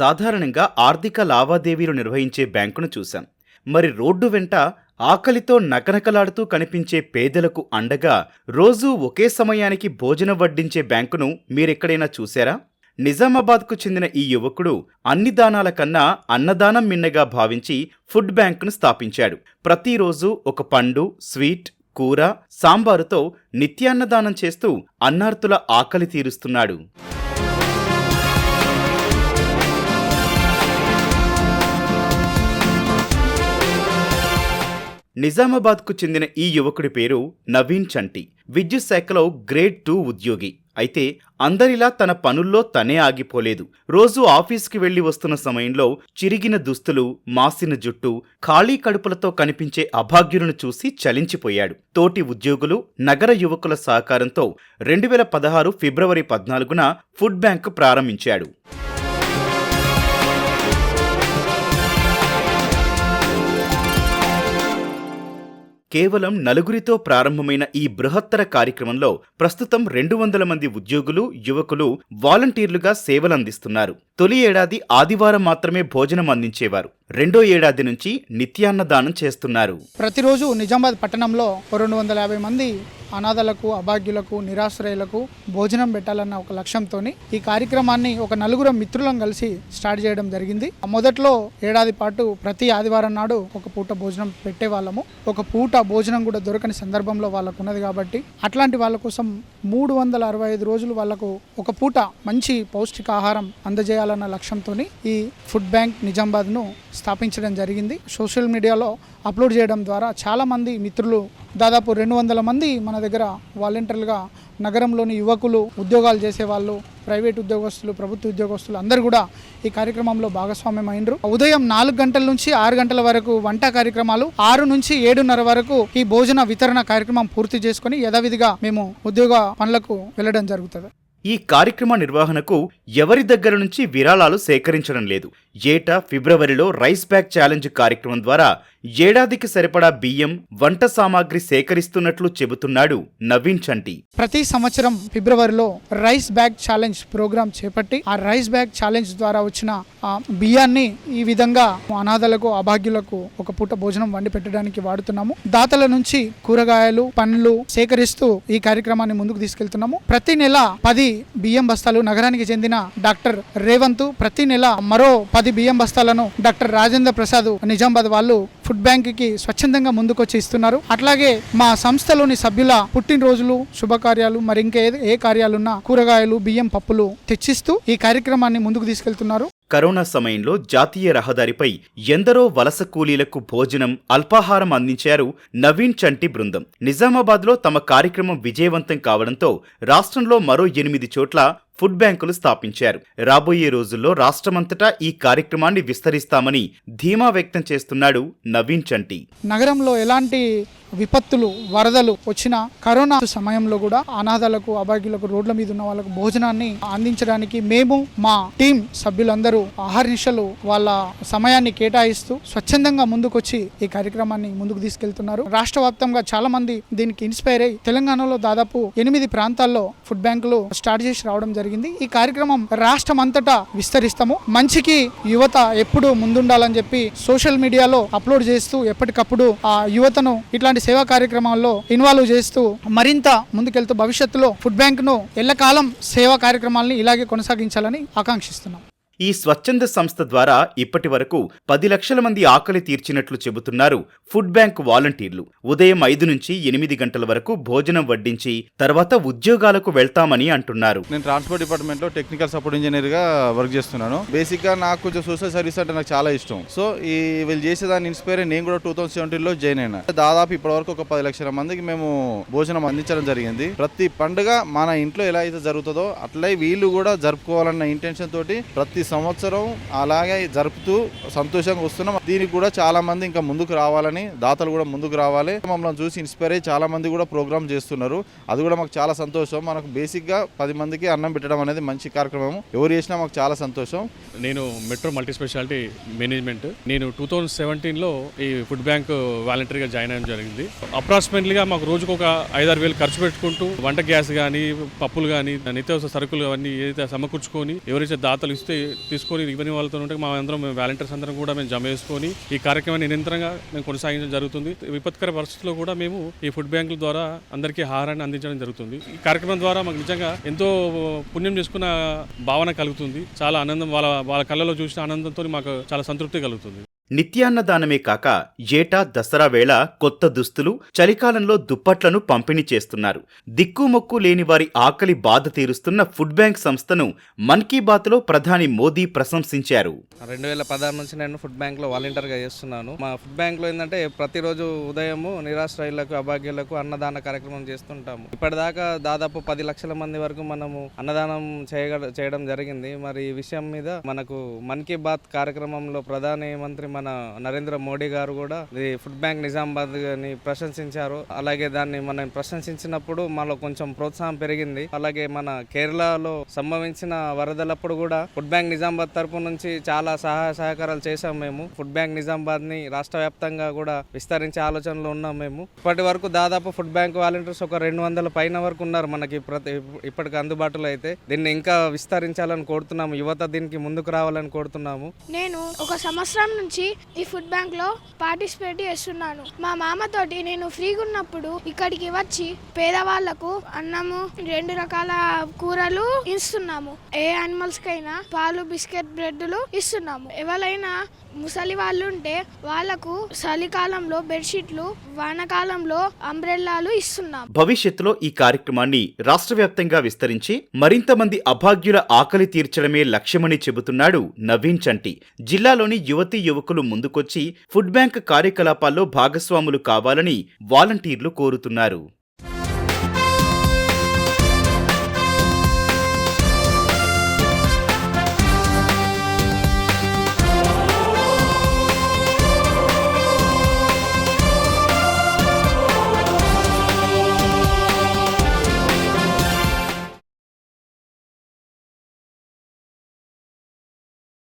సాధారణంగా ఆర్థిక లావాదేవీలు నిర్వహించే బ్యాంకును చూశాం. మరి రోడ్డు వెంట ఆకలితో నకనకలాడుతూ కనిపించే పేదలకు అండగా రోజూ ఒకే సమయానికి భోజనం వడ్డించే బ్యాంకును మీరెక్కడైనా చూశారా? నిజామాబాద్కు చెందిన ఈ యువకుడు అన్ని దానాల కన్నా అన్నదానం మిన్నగా భావించి ఫుడ్ బ్యాంకును స్థాపించాడు. ప్రతిరోజు ఒక పండు స్వీట్ కూర సాంబారుతో నిత్యాన్నదానం చేస్తూ అన్నార్తుల ఆకలి తీరుస్తున్నాడు. నిజామాబాద్కు చెందిన ఈ యువకుడి పేరు నవీన్ చంటి. విద్యుత్ శాఖలో గ్రేడ్ టూ ఉద్యోగి. అయితే అందరిలా తన పనుల్లో తనే ఆగిపోలేదు. రోజు ఆఫీస్కి వెళ్ళి వస్తున్న సమయంలో చిరిగిన దుస్తులు మాసిన జుట్టు ఖాళీ కడుపులతో కనిపించే అభాగ్యులను చూసి చలించిపోయాడు. తోటి ఉద్యోగులు నగర యువకుల సహకారంతో రెండు వేల పదహారు ఫిబ్రవరి పద్నాలుగున ఫుడ్ బ్యాంక్ ప్రారంభించాడు. కేవలం నలుగురితో ప్రారంభమైన ఈ బృహత్తర కార్యక్రమంలో ప్రస్తుతం రెండు వందల మంది ఉద్యోగులు యువకులు వాలంటీర్లుగా సేవలందిస్తున్నారు. తొలి ఏడాది ఆదివారం మాత్రమే భోజనం అందించేవారు. రెండో ఏడాది నుంచి నిత్యాన్నదానం చేస్తున్నారు. ప్రతిరోజు నిజామాబాద్ పట్టణంలో రెండు వందల యాభై మంది అనాథలకు అభాగ్యులకు నిరాశ్రయులకు భోజనం పెట్టాలన్న ఒక లక్ష్యంతో ఈ కార్యక్రమాన్ని ఒక నలుగురు మిత్రులం కలిసి స్టార్ట్ చేయడం జరిగింది. మొదట్లో ఏడాది పాటు ప్రతి ఆదివారం నాడు ఒక పూట భోజనం పెట్టే వాళ్ళము ఒక పూట భోజనం కూడా దొరకని సందర్భంలో వాళ్ళకు ఉన్నది కాబట్టి అట్లాంటి వాళ్ళ కోసం మూడు వందల అరవై ఐదు రోజులు వాళ్ళకు ఒక పూట మంచి పౌష్టికాహారం అందజేయాలన్న లక్ష్యంతో ఈ ఫుడ్ బ్యాంక్ నిజామాబాద్ను స్థాపించడం జరిగింది. సోషల్ మీడియాలో అప్లోడ్ చేయడం ద్వారా చాలామంది మిత్రులు దాదాపు రెండు వందల మంది మన దగ్గర వాలంటీర్లుగా నగరంలోని యువకులు ఉద్యోగాలు చేసేవాళ్ళు ప్రైవేట్ ఉద్యోగస్తులు ప్రభుత్వ ఉద్యోగస్తులు అందరూ కూడా ఈ కార్యక్రమంలో భాగస్వామ్యం అయినరు ఉదయం నాలుగు గంటల నుంచి ఆరు గంటల వరకు వంట కార్యక్రమాలు ఆరు నుంచి ఏడున్నర వరకు ఈ భోజన వితరణ కార్యక్రమం పూర్తి చేసుకుని యథావిధిగా మేము ఉద్యోగ పనులకు వెళ్ళడం జరుగుతుంది. ఈ కార్యక్రమ నిర్వహణకు ఎవరి దగ్గర నుంచి విరాళాలు సేకరించడం లేదు. ఏటా ఫిబ్రవరిలో రైస్ బ్యాగ్ ఛాలెంజ్ కార్యక్రమం ద్వారా ఏడాదికి సరిపడా బియ్యం వంట సామాగ్రి సేకరిస్తున్నట్లు చెబుతున్నాడు నవీన్ చంటి. ప్రతి సంవత్సరం ఫిబ్రవరిలో రైస్ బ్యాగ్ ఛాలెంజ్ ప్రోగ్రాం చేపట్టి ఆ రైస్ బ్యాగ్ ఛాలెంజ్ ద్వారా వచ్చిన బియ్యాన్ని ఈ విధంగా అనాథలకు అభాగ్యులకు ఒక పూట భోజనం వండి పెట్టడానికి వాడుతున్నాము. దాతల నుంచి కూరగాయలు పండ్లు సేకరిస్తూ ఈ కార్యక్రమాన్ని ముందుకు తీసుకెళ్తున్నాము. ప్రతి నెల పది బియ్యం బస్తాలు నగరానికి చెందిన డాక్టర్ రేవంత్ ప్రతి నెల మరో పది బియ్యం బస్తాలను డాక్టర్ రాజేంద్ర ప్రసాద్ నిజామాబాద్ వాళ్ళు ఫుడ్ బ్యాంక్కి స్వచ్ఛందంగా ముందుకొచ్చి ఇస్తున్నారు. అట్లాగే మా సంస్థలోని సభ్యుల పుట్టినరోజులు శుభకార్యాలు మరి ఇంకా ఏ కార్యాలున్నా కూరగాయలు బియ్యం పప్పులు తెచ్చిస్తూ ఈ కార్యక్రమాన్ని ముందుకు తీసుకెళ్తున్నారు. కరోనా సమయంలో జాతీయ రహదారిపై ఎందరో వలస కూలీలకు భోజనం అల్పాహారం అందించారు నవీన్ చంటి బృందం. నిజామాబాద్లో తమ కార్యక్రమం విజయవంతం కావడంతో రాష్ట్రంలో మరో ఎనిమిది చోట్ల ఫుడ్ బ్యాంకులు స్థాపించారు. రాబోయే రోజుల్లో రాష్ట్రమంతటా ఈ కార్యక్రమాన్ని విస్తరిస్తామని ధీమా వ్యక్తం చేస్తున్నాడు నవీన్ చంటి. నగరంలో ఎలాంటి విపత్తులు వరదలు వచ్చిన కరోనా సమయంలో కూడా అనాథలకు అభాగ్యులకు రోడ్ల మీద ఉన్న వాళ్ళకు భోజనాన్ని అందించడానికి మేము మా టీం సభ్యులందరూ ఆహర్నిశలు వాళ్ళ సమయాన్ని కేటాయిస్తూ స్వచ్ఛందంగా ముందుకొచ్చి ఈ కార్యక్రమాన్ని ముందుకు తీసుకెళ్తున్నారు. రాష్ట్ర వ్యాప్తంగా చాలా మంది దీనికి ఇన్స్పైర్ అయ్యి తెలంగాణలో దాదాపు ఎనిమిది ప్రాంతాల్లో ఫుడ్ బ్యాంకులు స్టార్ట్ చేసి రావడం జరిగింది. ఈ కార్యక్రమం రాష్ట్రం అంతటా విస్తరిస్తాము. మంచికి యువత ఎప్పుడు ముందుండాలని చెప్పి సోషల్ మీడియాలో అప్లోడ్ చేస్తూ ఎప్పటికప్పుడు ఆ యువతను ఇట్లాంటి సేవా కార్యక్రమాల్లో ఇన్వాల్వ్ చేస్తూ మరింత ముందుకెళ్తూ భవిష్యత్తులో ఫుడ్ బ్యాంక్ను ఎల్లకాలం సేవా కార్యక్రమాలని ఇలాగే కొనసాగించాలని ఆకాంక్షిస్తున్నాం. ఈ స్వచ్ఛంద సంస్థ ద్వారా ఇప్పటి వరకు పది లక్షల మంది ఆకలి తీర్చినట్లు చెబుతున్నారు ఫుడ్ బ్యాంక్ వాలంటీర్లు. ఉదయం ఐదు నుంచి ఎనిమిది గంటల వరకు భోజనం వడ్డించి తర్వాత ఉద్యోగాలకు వెళ్తామని అంటున్నారు. నేను ట్రాన్స్పోర్ట్ డిపార్ట్మెంట్లో టెక్నికల్ సపోర్ట్ ఇంజనీర్గా వర్క్ చేస్తున్నాను. బేసిక్గా నాకు కొంచెం సోషల్ సర్వీస్ అంటే నాకు చాలా ఇష్టం. సో ఈ వీళ్ళు చేసేదాన్ని ఇన్స్పైర్ నేను కూడా టూ థౌసండ్ సెవెంటీన్లో జాయిన్ అయినా. దాదాపు ఇప్పటి వరకు ఒక పది లక్షల మందికి మేము భోజనం అందించడం జరిగింది. ప్రతి పండుగ మన ఇంట్లో ఎలా అయితే జరుగుతుందో అట్లే వీళ్ళు కూడా జరుపుకోవాలన్న ఇంటెన్షన్ తోటి ప్రతి సంవత్సరం అలాగే జరుపుతూ సంతోషంగా వస్తున్నాం. దీనికి కూడా చాలా మంది ఇంకా ముందుకు రావాలని దాతలు కూడా ముందుకు రావాలి. మమ్మల్ని చూసి ఇన్స్పైర్ అయ్యి చాలా మంది కూడా ప్రోగ్రామ్ చేస్తున్నారు. అది కూడా మాకు చాలా సంతోషం. మనకు బేసిక్గా పది మందికి అన్నం పెట్టడం అనేది మంచి కార్యక్రమం. ఎవరు చేసినా మాకు చాలా సంతోషం. నేను మెట్రో మల్టీ స్పెషాలిటీ మేనేజ్మెంట్ నేను టూ థౌజండ్ సెవెంటీన్లో ఈ ఫుడ్ బ్యాంక్ వాలంటరీగా జాయిన్ అవ్వడం జరిగింది. అప్రాక్సిమేట్లీగా మాకు రోజుకు ఒక ఐదారు వేలు ఖర్చు పెట్టుకుంటూ వంట గ్యాస్ కానీ పప్పులు కానీ నిత్యావసర సరుకులు అవన్నీ ఏదైతే సమకూర్చుకొని ఎవరైతే దాతలు ఇస్తే తీసుకొని ఇవన్నీ వాళ్ళతో ఉంటే మా అందరం మేము వాలంటీర్స్ అందరం కూడా మేము జమ చేసుకొని ఈ కార్యక్రమాన్ని నిరంతరంగా మేము కొనసాగించడం జరుగుతుంది. విపత్కర పరిస్థితుల్లో కూడా మేము ఈ ఫుడ్ బ్యాంకుల ద్వారా అందరికీ ఆహారాన్ని అందించడం జరుగుతుంది. ఈ కార్యక్రమం ద్వారా మాకు నిజంగా ఎంతో పుణ్యం చేసుకున్న భావన కలుగుతుంది. చాలా ఆనందం వాళ్ళ వాళ్ళ కళ్ళలో చూసిన ఆనందంతో మాకు చాలా సంతృప్తి కలుగుతుంది. నిత్యాన్నదానమే కాక ఏటా దసరా వేళ కొత్త దుస్తులు చలికాలంలో దుప్పట్లను పంపిణీ చేస్తున్నారు. దిక్కుమొక్కు లేని వారి ఆకలి బాధ తీరుస్తున్న ఫుడ్ బ్యాంక్ సంస్థను మన్ కీ బాత్లో ప్రధాని మోదీ ప్రశంసించారు. రెండు వేల పదహారు నుంచి నేను ఫుడ్ బ్యాంక్లో వాలంటీర్గా చేస్తున్నాను. మా ఫుడ్ బ్యాంక్లో ఏంటంటే ప్రతిరోజు ఉదయము నిరాశ్రయులకు అభాగ్యులకు అన్నదాన కార్యక్రమం చేస్తుంటాము. ఇప్పటిదాకా దాదాపు పది లక్షల మంది వరకు మనము అన్నదానం చేయడం జరిగింది. మరి ఈ విషయం మీద మనకు మన్ కీ బాత్ కార్యక్రమంలో ప్రధాని మంత్రి మన నరేంద్ర మోడీ గారు కూడా ఇది ఫుడ్ బ్యాంక్ నిజామాబాద్ని ప్రశంసించారు. అలాగే దాన్ని మనం ప్రశంసించినప్పుడు మాలో కొంచెం ప్రోత్సాహం పెరిగింది. అలాగే మన కేరళలో సంభవించిన వరదలప్పుడు కూడా ఫుడ్ బ్యాంక్ నిజామాబాద్ తరపు నుంచి చాలా సహాయ సహకారాలు చేశాం మేము. ఫుడ్ బ్యాంక్ నిజామాబాద్ని రాష్ట్ర వ్యాప్తంగా కూడా విస్తరించే ఆలోచనలో ఉన్నాం మేము. ఇప్పటి వరకు దాదాపు ఫుడ్ బ్యాంక్ వాలంటీర్స్ ఒక రెండు వందల పైన వరకు ఉన్నారు మనకి ప్రతి ఇప్పటికి అందుబాటులో అయితే. దీన్ని ఇంకా విస్తరించాలని కోరుతున్నాము. యువత దీనికి ముందుకు రావాలని కోరుతున్నాము. నేను ఒక సంవత్సరం నుంచి ఈ ఫుడ్ బ్యాంక్లో పార్టిసిపేట్ చేస్తున్నాను. మా మామతోటి నేను ఫ్రీగా ఉన్నప్పుడు ఇక్కడికి వచ్చి పేదవాళ్ళకు అన్నము రెండు రకాల కూరలు ఇస్తున్నాము. ఏ యానిమల్స్ కైనా పాలు బిస్కెట్ బ్రెడ్లు ఇస్తున్నాము. ఎవరైనా ముసలి వాళ్ళు ఉంటే వాళ్ళకు చలికాలంలో బెడ్షీట్లు వానకాలంలో అంబ్రెల్లాలు ఇస్తున్నాం భవిష్యత్తులో ఈ కార్యక్రమాన్ని రాష్ట్ర వ్యాప్తంగా విస్తరించి మరింత మంది అభాగ్యుల ఆకలి తీర్చడమే లక్ష్యమని చెబుతున్నాడు నవీన్ చంటి. జిల్లాలోని యువతీ యువకులు ముందుకొచ్చి ఫుడ్ బ్యాంక్ కార్యకలాపాల్లో భాగస్వాములు కావాలని వాలంటీర్లు కోరుతున్నారు.